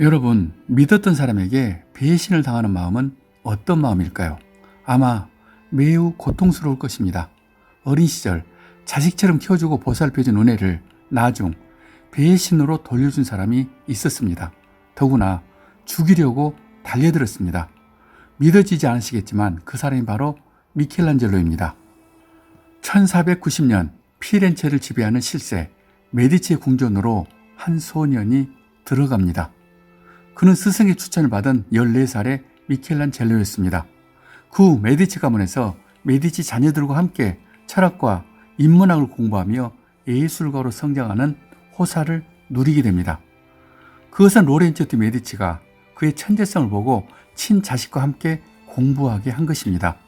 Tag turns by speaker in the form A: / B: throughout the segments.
A: 여러분, 믿었던 사람에게 배신을 당하는 마음은 어떤 마음일까요? 아마 매우 고통스러울 것입니다. 어린 시절 자식처럼 키워주고 보살펴준 은혜를 나중 배신으로 돌려준 사람이 있었습니다. 더구나 죽이려고 달려들었습니다. 믿어지지 않으시겠지만 그 사람이 바로 미켈란젤로입니다. 1490년 피렌체를 지배하는 실세 메디치의 궁전으로 한 소년이 들어갑니다. 그는 스승의 추천을 받은 14살의 미켈란젤로였습니다. 그 후 메디치 가문에서 메디치 자녀들과 함께 철학과 인문학을 공부하며 예술가로 성장하는 호사를 누리게 됩니다. 그것은 로렌조 디 메디치가 그의 천재성을 보고 친자식과 함께 공부하게 한 것입니다.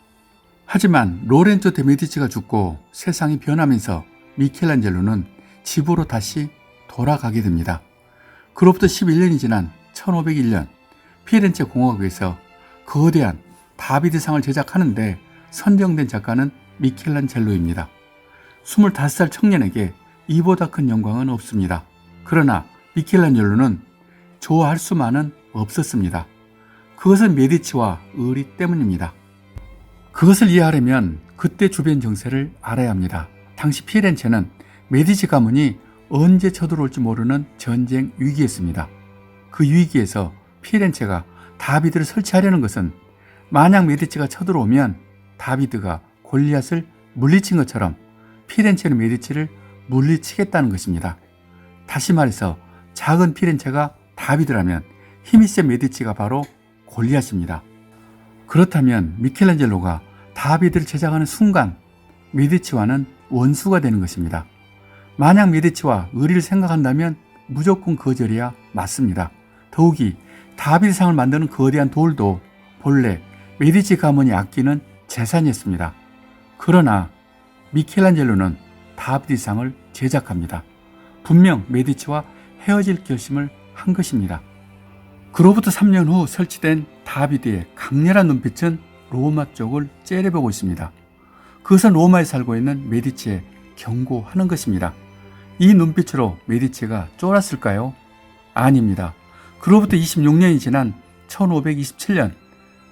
A: 하지만 로렌조 데 메디치가 죽고 세상이 변하면서 미켈란젤로는 집으로 다시 돌아가게 됩니다. 그로부터 11년이 지난 1501년 피렌체 공화국에서 거대한 다비드상을 제작하는데 선정된 작가는 미켈란젤로입니다. 25살 청년에게 이보다 큰 영광은 없습니다. 그러나 미켈란젤로는 좋아할 수만은 없었습니다. 그것은 메디치와 의리 때문입니다. 그것을 이해하려면 그때 주변 정세를 알아야 합니다. 당시 피렌체는 메디치 가문이 언제 쳐들어올지 모르는 전쟁 위기였습니다. 그 위기에서 피렌체가 다비드를 설치하려는 것은 만약 메디치가 쳐들어오면 다비드가 골리앗을 물리친 것처럼 피렌체는 메디치를 물리치겠다는 것입니다. 다시 말해서 작은 피렌체가 다비드라면 힘이 센 메디치가 바로 골리앗입니다. 그렇다면 미켈란젤로가 다비드를 제작하는 순간 메디치와는 원수가 되는 것입니다. 만약 메디치와 의리를 생각한다면 무조건 거절이야 맞습니다. 더욱이 다비드상을 만드는 거대한 돌도 본래 메디치 가문이 아끼는 재산이었습니다. 그러나 미켈란젤로는 다비드상을 제작합니다. 분명 메디치와 헤어질 결심을 한 것입니다. 그로부터 3년 후 설치된 다비드의 강렬한 눈빛은 로마 쪽을 째려보고 있습니다. 그것은 로마에 살고 있는 메디치에 경고하는 것입니다. 이 눈빛으로 메디치가 쫄았을까요? 아닙니다. 그로부터 26년이 지난 1527년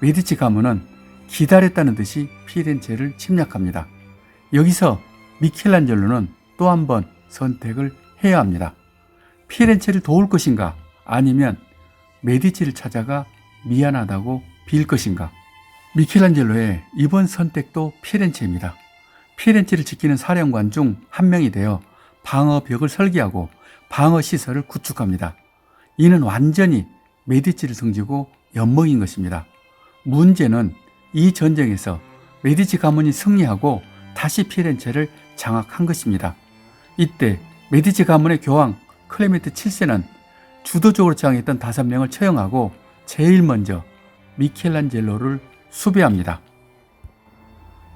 A: 메디치 가문은 기다렸다는 듯이 피렌체를 침략합니다. 여기서 미켈란젤로는 또 한 번 선택을 해야 합니다. 피렌체를 도울 것인가 아니면 메디치를 찾아가 미안하다고 빌 것인가. 미켈란젤로의 이번 선택도 피렌체입니다. 피렌체를 지키는 사령관 중 한 명이 되어 방어벽을 설계하고 방어 시설을 구축합니다. 이는 완전히 메디치를 등지고 엿먹인 것입니다. 문제는 이 전쟁에서 메디치 가문이 승리하고 다시 피렌체를 장악한 것입니다. 이때 메디치 가문의 교황 클레멘트 7세는 주도적으로 저항했던 다섯 명을 처형하고 제일 먼저 미켈란젤로를 수배합니다.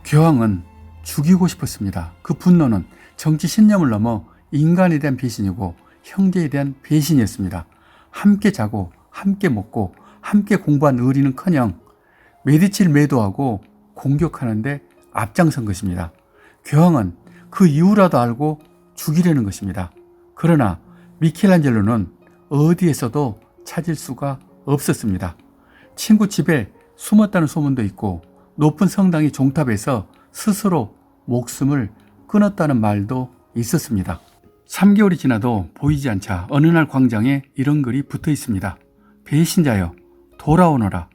A: 교황은 죽이고 싶었습니다. 그 분노는 정치 신념을 넘어 인간에 대한 배신이고 형제에 대한 배신이었습니다. 함께 자고 함께 먹고 함께 공부한 의리는 커녕 메디치를 매도하고 공격하는데 앞장선 것입니다. 교황은 그 이유라도 알고 죽이려는 것입니다. 그러나 미켈란젤로는 어디에서도 찾을 수가 없었습니다. 친구 집에 숨었다는 소문도 있고 높은 성당의 종탑에서 스스로 목숨을 끊었다는 말도 있었습니다. 3개월이 지나도 보이지 않자 어느 날 광장에 이런 글이 붙어 있습니다. 배신자여, 돌아오너라.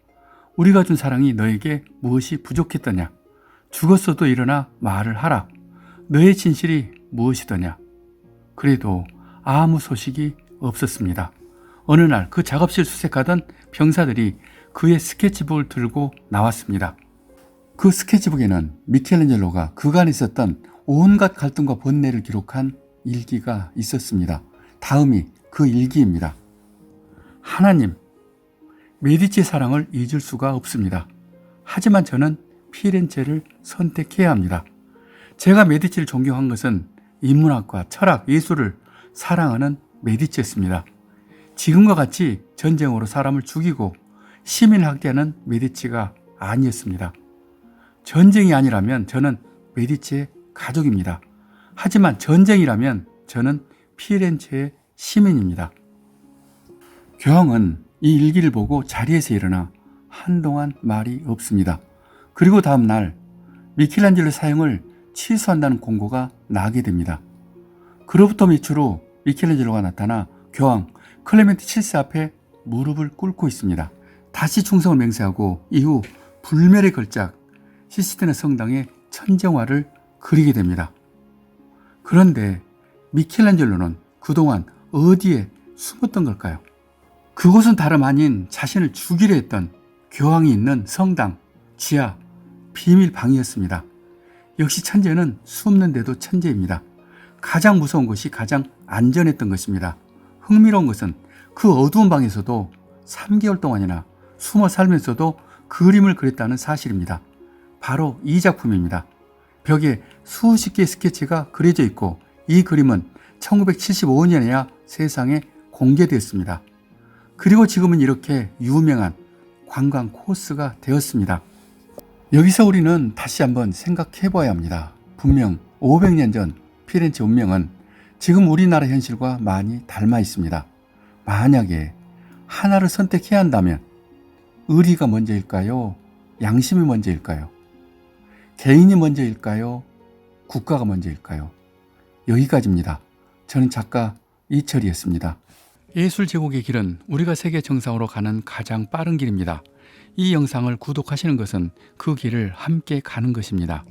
A: 우리가 준 사랑이 너에게 무엇이 부족했더냐? 죽었어도 일어나 말을 하라. 너의 진실이 무엇이더냐? 그래도 아무 소식이 없었습니다. 어느 날 그 작업실 수색하던 병사들이 그의 스케치북을 들고 나왔습니다. 그 스케치북에는 미켈란젤로가 그간에 있었던 온갖 갈등과 번뇌를 기록한 일기가 있었습니다. 다음이 그 일기입니다. 하나님, 메디치의 사랑을 잊을 수가 없습니다. 하지만 저는 피렌체를 선택해야 합니다. 제가 메디치를 존경한 것은 인문학과 철학, 예술을 사랑하는 메디치였습니다. 지금과 같이 전쟁으로 사람을 죽이고 시민을 학대하는 메디치가 아니었습니다. 전쟁이 아니라면 저는 메디치의 가족입니다. 하지만 전쟁이라면 저는 피렌체의 시민입니다. 교황은 이 일기를 보고 자리에서 일어나 한동안 말이 없습니다. 그리고 다음 날 미켈란젤로 사용을 취소한다는 공고가 나게 됩니다. 그로부터 며칠 후 미켈란젤로가 나타나 교황 클레멘트 7세 앞에 무릎을 꿇고 있습니다. 다시 충성을 맹세하고 이후 불멸의 걸작 시스테네 성당의 천정화를 그리게 됩니다. 그런데 미켈란젤로는 그동안 어디에 숨었던 걸까요? 그곳은 다름 아닌 자신을 죽이려 했던 교황이 있는 성당 지하 비밀 방이었습니다. 역시 천재는 숨는데도 천재입니다. 가장 무서운 것이 가장 안전했던 것입니다. 흥미로운 것은 그 어두운 방에서도 3개월 동안이나 숨어 살면서도 그림을 그렸다는 사실입니다. 바로 이 작품입니다. 벽에 수십 개의 스케치가 그려져 있고 이 그림은 1975년에야 세상에 공개되었습니다. 그리고 지금은 이렇게 유명한 관광 코스가 되었습니다. 여기서 우리는 다시 한번 생각해 봐야 합니다. 분명 500년 전 피렌체 운명은 지금 우리나라 현실과 많이 닮아 있습니다. 만약에 하나를 선택해야 한다면 의리가 먼저일까요? 양심이 먼저일까요? 개인이 먼저일까요? 국가가 먼저일까요? 여기까지입니다. 저는 작가 이철이었습니다. 예술 제국의 길은 우리가 세계 정상으로 가는 가장 빠른 길입니다. 이 영상을 구독하시는 것은 그 길을 함께 가는 것입니다.